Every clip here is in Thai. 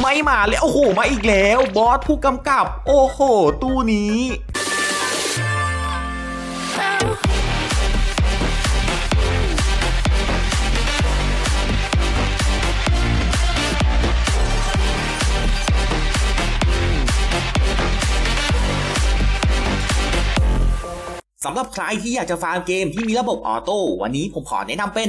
ไม่มาเลยโอ้โห มาอีกแล้ว บอสผู้กำกับ โอ้โห ตู้นี้สำหรับใครที่อยากจะฟาร์มเกมที่มีระบบออโต้วันนี้ผมขอแนะนำเป็น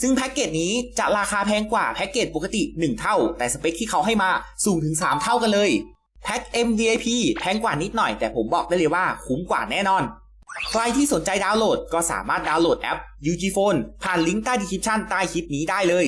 ซึ่งแพ็กเกจนี้จะราคาแพงกว่าแพ็กเกจปกติ 1 เท่า แต่สเปคที่เขาให้มาสูงถึง 3 เท่ากันเลยแพ็ก MVIP แพงกว่านิดหน่อยแต่ผมบอกได้เลยว่าคุ้มกว่าแน่นอน ใครที่สนใจดาวน์โหลดก็สามารถดาวน์โหลดแอป UG Phone ผ่านลิงก์ใต้ดีคริปชันใต้คลิปนี้ได้เลย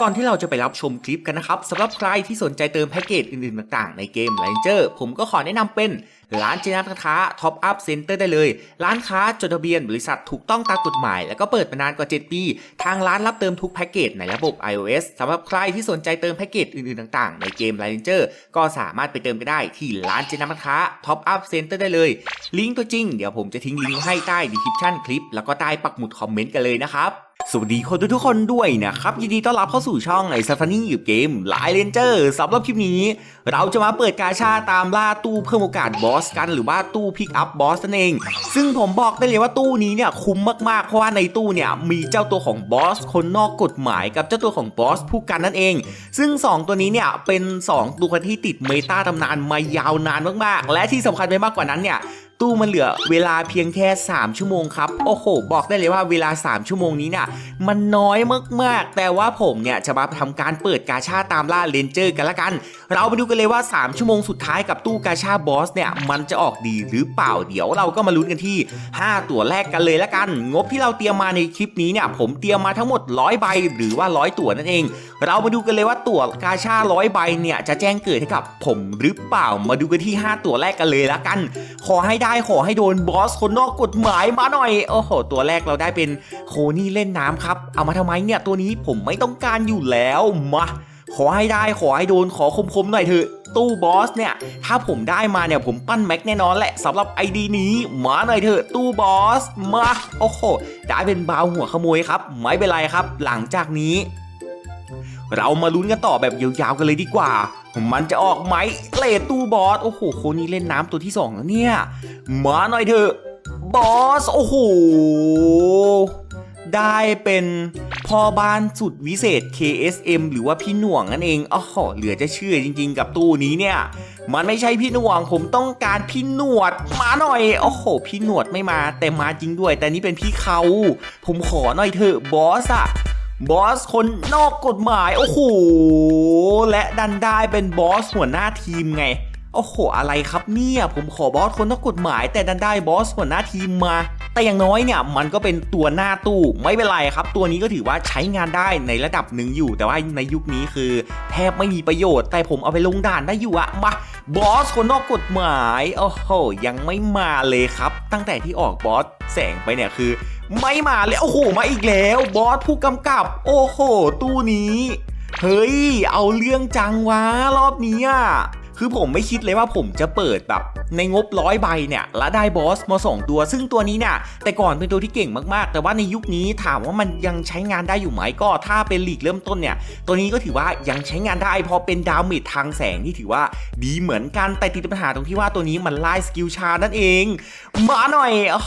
ก่อนที่เราจะไปรับชมคลิปกันนะครับสำหรับใครที่สนใจเติมแพ็กเกจอื่นๆต่างๆในเกม Ranger ผมก็ขอแนะนำเป็น ร้านเจนัทค้า Top Up Center ได้เลย ร้านค้าจดทะเบียนบริษัทถูกต้องตามกฎหมาย แล้วก็เปิดมานานกว่า 7 ปี ทางร้านรับเติมทุกแพ็กเกจในระบบ iOS สำหรับใครที่สนใจเติมแพ็กเกจอื่นๆต่างๆ ในเกม Ranger ก็สามารถไปเติมกันได้ที่ร้านเจนัทค้า Top Up Center ได้เลย ลิงก์ตัวจริงเดี๋ยวผมจะทิ้งลิงก์ให้ใต้ดีคริปชั่นคลิปแล้วก็ใต้ปักหมุดคอมเมนต์กันเลยนะครับ สวัสดีคนทุกๆคนด้วยนะครับ ยินดีต้อนรับเข้าสู่ช่องไอซัฟานี่อยู่เกมหลายเลนเจอร์สำหรับคลิปนี้ เราจะมาเปิดกาชาตามล่าตู้เพิ่มโอกาสบอสกันหรือว่าตู้พิกอัพบอสนั่นเอง ซึ่งผมบอกได้เลยว่าตู้นี้เนี่ยคุ้มมากๆ เพราะว่าในตู้เนี่ยมีเจ้าตัวของบอสคนนอกกฎหมายกับเจ้าตัวของบอสผู้กันนั่นเอง ซึ่ง 2 ตัวนี้เนี่ยเป็น 2 ตัวที่ติดเมตาตำนานมายาวนานมากๆ และที่สำคัญไปมากกว่านั้นเนี่ย ตู้มันเหลือเวลาเพียงแค่ 3 ชั่วโมงครับ โอ้โห บอกได้เลยว่าเวลา 3 ชั่วโมงนี้เนี่ยมันน้อยมากๆ แต่ว่าผมเนี่ยจะมาทำการเปิดกาชาตามล่าเลนเจอร์กันละกัน เราไปดูกันเลยว่า 3 ชั่วโมงสุดท้ายกับตู้กาชาบอสเนี่ยมันจะออกดีหรือเปล่าเดี๋ยวเราก็มาลุ้นกันที่ 5 ตัวแรกกันเลยละกัน งบที่เราเตรียมมาในคลิปนี้เนี่ยผมเตรียมมาทั้งหมด 100 ใบหรือว่า 100 ตัวนั่นเอง เรามาดูกันเลยว่าตั๋วกาชา 100 ใบเนี่ยจะแจ้งเกิดให้กับผมหรือเปล่ามาดูกันที่ 5 ตัวแรกกันเลยละกัน ขอให้ได้ขอให้โดนบอสคนนอกกฎหมายมาหน่อย โอ้โห ตัวแรกเราได้เป็นโคนี่เล่นน้ำครับ เอามาทำไมเนี่ยตัวนี้ผมไม่ต้องการอยู่แล้วมาขอให้ได้ขอให้โดนขอคมๆหน่อยเถอะตู้บอสเนี่ยถ้าผมได้มาเนี่ยผมปั้นแม็กแน่นอนแหละสำหรับไอดีนี้มาหน่อยเถอะตู้บอสมาโอ้โหได้เป็นบาวหัวขโมยครับไม่เป็นไรครับ หลังจากนี้ เรามาลุ้นกันต่อแบบยาวๆกันเลยดีกว่า มันจะออกไหมเลดตู้บอส โอ้โหคนนี้เล่นน้ำตัวที่สองแล้วเนี่ย มาหน่อยเถอะ บอส โอ้โห ได้เป็นพ่อบ้านสุดวิเศษ KSM หรือว่าพี่หน่วงนั่นเองอ๋อเหลือจะเชื่อจริงๆกับตู้นี้เนี่ย มันไม่ใช่พี่หน่วง ผมต้องการพี่หนวดมาหน่อย โอ้โห พี่หนวดไม่มา แต่มาจริงด้วย แต่นี่เป็นพี่เขา ผมขอหน่อยเถอะบอสอะ บอสคนนอกกฎหมาย โอ้โห และดันได้เป็นบอสหัวหน้าทีมไง โอ้โห อะไรครับเนี่ย ผมขอบอสคนนอกกฎหมาย แต่ดันได้บอสหัวหน้าทีมมา แต่อย่างน้อยเนี่ย มันก็เป็นตัวหน้าตู้ ไม่เป็นไรครับ ตัวนี้ก็ถือว่าใช้งานได้ในระดับหนึ่งอยู่ แต่ว่าในยุคนี้คือ แทบไม่มีประโยชน์ แต่ผมเอาไปลงด่านได้อยู่อะมาบอสคนนอกกฎหมาย โอ้โห ยังไม่มาเลยครับ ตั้งแต่ที่ออกบอสแสงไปเนี่ยคือ ไม่มาแล้วโอ้โหมาอีกแล้วบอสผู้กำกับ โอ้โห ตู้นี้ เฮ้ย เอาเรื่องจังวะรอบนี้อะ คือผมไม่คิดเลยว่าผมจะเปิดแบบ ในงบร้อยใบเนี่ยแล้วได้บอสมาสองตัว ซึ่งตัวนี้เนี่ยแต่ก่อนเป็นตัวที่เก่งมากๆ แต่ว่าในยุคนี้ถามว่ามันยังใช้งานได้อยู่ไหมก็ถ้าเป็นลีกเริ่มต้นเนี่ยตัวนี้ก็ถือว่ายังใช้งานได้พราะเป็นดาเมจทางแสงที่ถือว่าดีเหมือนกันแต่ติดปัญหาตรงที่ว่าตัวนี้มันไล่สกิลชานั่นเองมาหน่อยอ๋อ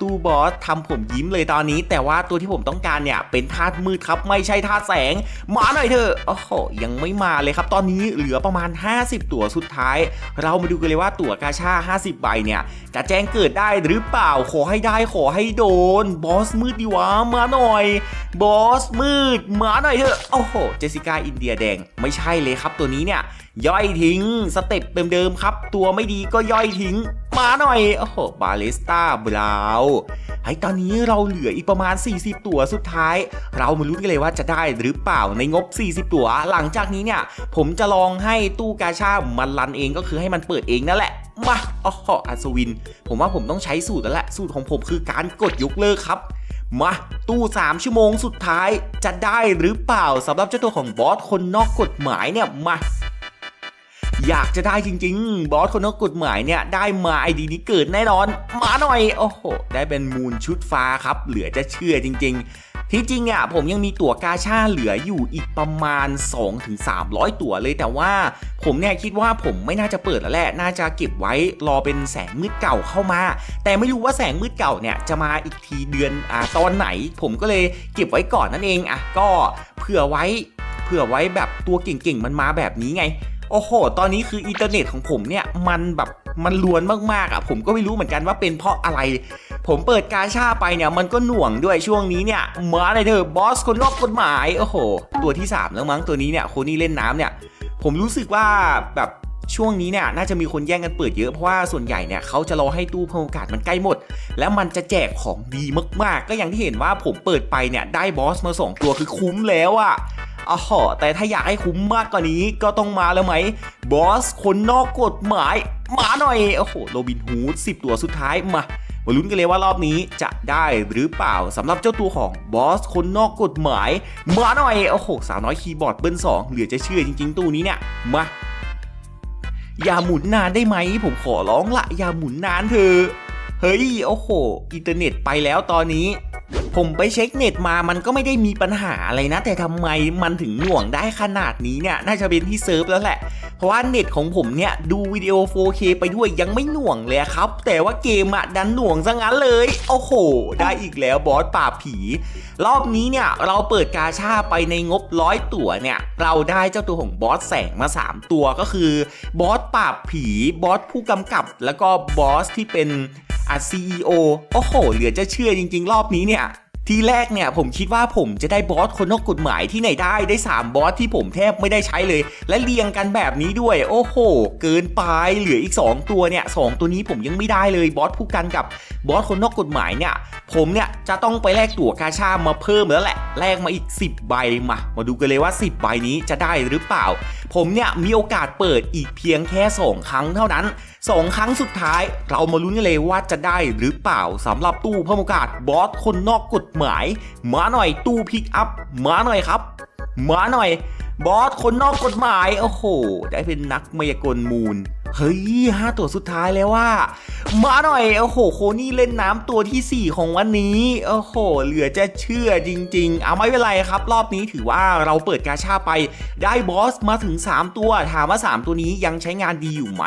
ตู้บอสทำผมยิ้มเลยตอนนี้ แต่ว่าตัวที่ผมต้องการเนี่ยเป็นธาตุมืดครับไม่ใช่ธาตุแสงมาหน่อยเถอะโอ้โหยังไม่มาเลยครับ ตอนนี้เหลือประมาณ 50 ตัวสุดท้าย เรามาดูกันเลยว่าตั๋วกาชา 50 ใบเนี่ย จะแจ้งเกิดได้หรือเปล่าขอให้ได้ขอให้โดน บอสมืดดีวะมาหน่อย บอสมืดมาหน่อยเถอะโอ้โหเจสสิก้าอินเดียแดงไม่ใช่เลยครับตัวนี้เนี่ยย่อยทิ้งสเต็ปเดิมๆครับ ตัวไม่ดีก็ย่อยทิ้ง มาหน่อย โอ้โห บาเลสตาบราวไอ้ตอนนี้เราเหลืออีกประมาณ 40 ตัวสุดท้าย เรามาลุ้นกันเลยว่าจะได้หรือเปล่าในงบ 40 ตัว หลังจากนี้เนี่ย ผมจะลองให้ตู้กาชามันรันเองก็คือให้มันเปิดเองนั่นแหละ มาโอ๋ออัศวิน ผมว่าผมต้องใช้สูตรแล้วแหละ สูตรของผมคือการกดยกเลิกครับมาตู้ 3 ชั่วโมงสุดท้ายจะได้หรือเปล่าสำหรับเจ้าตัวของบอสคนนอกกฎหมายเนี่ยมา อยากจะได้จริง ๆ บอสคนนอกกฎหมายเนี่ยได้มาไอดีนี้เกิดแน่นอน มาหน่อย โอ้โห ได้เป็นมูลชุดฟ้าครับ เหลือจะเชื่อจริง ๆที่จริงอะผมยังมีตั๋วกาชาเหลืออยู่อีกประมาณ 2-300 ตั๋วเลยแต่ว่าผมเนี่ยคิดว่าผมไม่น่าจะเปิดแล้วแหละ น่าจะเก็บไว้รอเป็นแสงมืดเก่าเข้ามา แต่ไม่รู้ว่าแสงมืดเก่าเนี่ยจะมาอีกทีเดือนอ่าตอนไหน ผมก็เลยเก็บไว้ก่อนนั่นเองอะก็เผื่อไว้เผื่อไว้แบบตัวเก่งๆมันมาแบบนี้ไง โอ้โห ตอนนี้คืออินเทอร์เน็ตของผมเนี่ยมันแบบมันล้วนมากๆอะผมก็ไม่รู้เหมือนกันว่าเป็นเพราะอะไร ผมเปิดกาชาไปเนี่ยมันก็หน่วงด้วยช่วงนี้เนี่ยมาเลยเถอะบอสคนนอกกฎหมายโอ้โห ตัวที่ 3 แล้วมั้งตัวนี้เนี่ยคนนี้เล่นน้ำเนี่ย ผมรู้สึกว่าแบบช่วงนี้เนี่ยน่าจะมีคนแย่งกันเปิดเยอะเพราะว่าส่วนใหญ่เนี่ยเขาจะรอให้ตู้เพิ่มโอกาสมันใกล้หมด แล้วมันจะแจกของดีมากๆ ก็อย่างที่เห็นว่าผมเปิดไปเนี่ยได้บอสมาสองตัวคือคุ้มแล้วอะ อ๋อแต่ถ้าอยากให้คุ้มมากกว่านี้ก็ต้องมาแล้วไหมบอสคนนอกกฎหมาย มาหน่อย โอ้โหโรบินฮูด10 ตัวสุดท้ายมามาลุ้นกันเลยว่ารอบนี้จะได้หรือเปล่าสำหรับเจ้าตัวของบอสคนนอกกฎหมาย มาหน่อย โอ้โหสาวน้อยคีย์บอร์ดเบิ้ลสองเหลือจะเชื่อจริง ๆ ตู้นี้เนี่ยมาอย่าหมุนนานได้ไหม ผมขอร้องละอย่าหมุนนานเถอเฮ้ย โอ้โห อินเทอร์เน็ตไปแล้วตอนนี้ ผมไปเช็คเน็ตมามันก็ไม่ได้มีปัญหาอะไรนะ แต่ทำไมมันถึงหน่วงได้ขนาดนี้เนี่ย น่าจะเป็นที่เซิร์ฟแล้วแหละ เพราะว่าเน็ตของผมเนี่ยดูวิดีโอ 4K ไปด้วยยังไม่หน่วงเลยครับ แต่ว่าเกมอะดันหน่วงซะงั้นเลย โอ้โห ได้อีกแล้วบอสป่าผี รอบนี้เนี่ยเราเปิดกาชาไปในงบร้อยตั๋วเนี่ย เราได้เจ้าตัวของบอสแสงมา 3 ตัวก็คือบอสป่าผีบอสผู้กำกับ แล้วก็บอสที่เป็น อะ CEO โอ้โห เหลือจะเชื่อจริง ๆ รอบนี้เนี่ยทีแรกเนี่ยผมคิดว่าผมจะได้บอสคนนอกกฎหมายที่ไหนได้ได้ 3 บอสที่ผมแทบไม่ได้ใช้เลย และเรียงกันแบบนี้ด้วย โอ้โห เกินไปเหลืออีก 2 ตัวเนี่ยสองตัวนี้ผมยังไม่ได้เลยบอสผู้กันกับบอสคนนอกกฎหมายเนี่ย ผมเนี่ยจะต้องไปแลกตั๋วกาชามาเพิ่มแล้วแหละแลกมาอีก 10 ใบมา มาดูกันเลยว่า 10 ใบนี้จะได้หรือเปล่า ผมเนี่ยมีโอกาสเปิดอีกเพียงแค่ 2 ครั้งเท่านั้น 2 ครั้งสุดท้าย เรามาลุ้นกันเลยว่าจะได้หรือเปล่าสำหรับตู้เพิ่มโอกาสบอสคนนอกกฎหมาย มาหน่อยตู้พิกอัพมาหน่อยครับ มาหน่อยบอสคนนอกกฎหมาย โอ้โห ได้เป็นนักมายากลมูล เฮ้ยห้าตัวสุดท้ายแล้วว่า มาหน่อย โอ้โห โคนี่เล่นน้ำตัวทีสี่ 4 ของวันนี้ โอ้โห เหลือจะเชื่อจริง ๆ เอาไม่เป็นไรครับ รอบนี้ถือว่าเราเปิดกาชาไป ได้บอสมาถึง 3 ตัว ถามว่า 3 ตัวนี้ยังใช้งานดีอยู่ไหม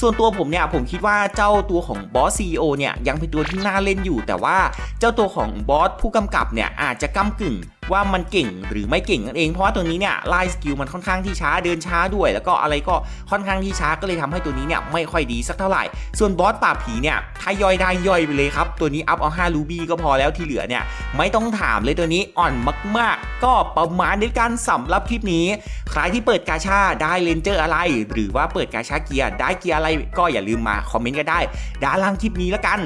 ส่วนตัวผมเนี่ย ผมคิดว่าเจ้าตัวของบอส CEO เนี่ย ยังเป็นตัวที่น่าเล่นอยู่ แต่ว่าเจ้าตัวของบอสผู้กำกับเนี่ยอาจจะก้ากึ่ง ว่ามันเก่งหรือไม่เก่งนั่นเองเพราะว่าตัวนี้เนี่ยไล่สกิลมันค่อนข้างที่ช้าเดินช้าด้วย แล้วก็อะไรก็ค่อนข้างที่ช้าก็เลยทำให้ตัวนี้เนี่ยไม่ค่อยดีสักเท่าไหร่ ส่วนบอสป่าผีเนี่ยถ้าย่อยได้ย่อยไปเลยครับ ตัวนี้อัพเอา5รูบี้ก็พอแล้วที่เหลือเนี่ยไม่ต้องถามเลยตัวนี้อ่อนมาก ๆ ก็ประมาณนี้กันสำหรับคลิปนี้ใครที่เปิดกาชาได้เลนเจอร์อะไร หรือว่าเปิดกาชาเกียร์ได้เกียร์อะไรก็อย่าลืมมาคอมเมนต์กันได้ด้านล่างคลิปนี้แล้วกัน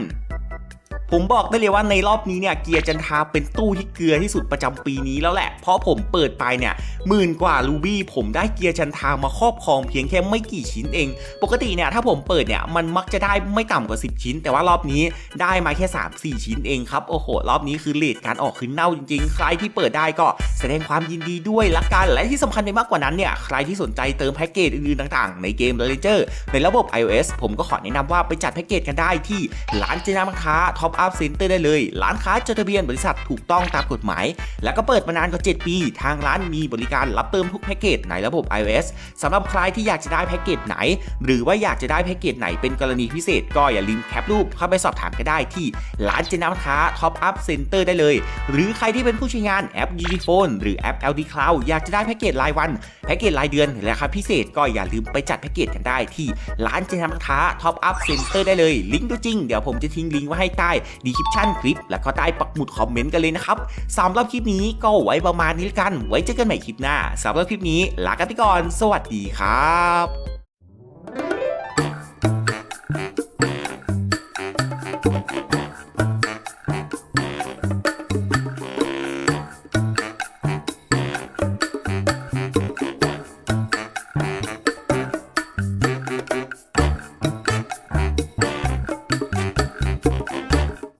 ผมบอกได้เลยว่าในรอบนี้เนี่ยเกียร์จันทาเป็นตู้ที่เกลือที่สุดประจำปีนี้แล้วแหละ เพราะผมเปิดไปเนี่ยหมื่นกว่ารูบี้ผมได้เกียร์จันทามาครอบครองเพียงแค่ไม่กี่ชิ้นเอง ปกติเนี่ยถ้าผมเปิดเนี่ยมันมักจะได้ไม่ต่ำกว่า 10 ชิ้น แต่ว่ารอบนี้ได้มาแค่ 3-4 ชิ้นเองครับโอ้โหรอบนี้คือเลทการออกคือเน่าจริงๆ ใครที่เปิดได้ก็แสดงความยินดีด้วยละกันและที่สำคัญไปมากกว่านั้นเนี่ยใครที่สนใจเติมแพ็กเกจอื่นๆต่างๆ ในเกม The Ranger ในระบบ iOS ผมก็ขอแนะนำว่าไปจัดแพ็กเกจกันได้ที่ร้านเจนามังค้า Top Up Center ได้เลย ร้านค้าจดทะเบียนบริษัทถูกต้องตามกฎหมาย แล้วก็เปิดมานานกว่า 7 ปี ทางร้านมีบริการรับเติมทุกแพ็กเกจในระบบ iOS สำหรับใครที่อยากจะได้แพ็กเกจไหน หรือว่าอยากจะได้แพ็กเกจไหนเป็นกรณีพิเศษ ก็อย่าลืมแคปรูปเข้าไปสอบถามกันได้ที่ร้านเจนามังค้า Top Up Center ได้เลย หรือใครที่เป็นผู้ใช้งานแอป u g Phone หรือแอป LD Cloud อยากจะได้แพ็กเกจรายวันแพ็กเกจรายเดือนราคาพิเศษก็อย่าลืมไปจัดแพ็กเกจกันได้ที่ร้านเจนามังค้า Top Up Center ได้เลยลิงก์ตัวจริงเดี๋ยวผมจะทิ้งลิงก์ไว้ให้ใต้ดีคริปชั่นคลิป แล้วก็ใต้ปักหมุดคอมเมนต์กันเลยนะครับสำหรับคลิปนี้ก็ไว้ประมาณนี้กัน ไว้เจอกันใหม่คลิปหน้าสำหรับคลิปนี้ลากันไปก่อน สวัสดีครับ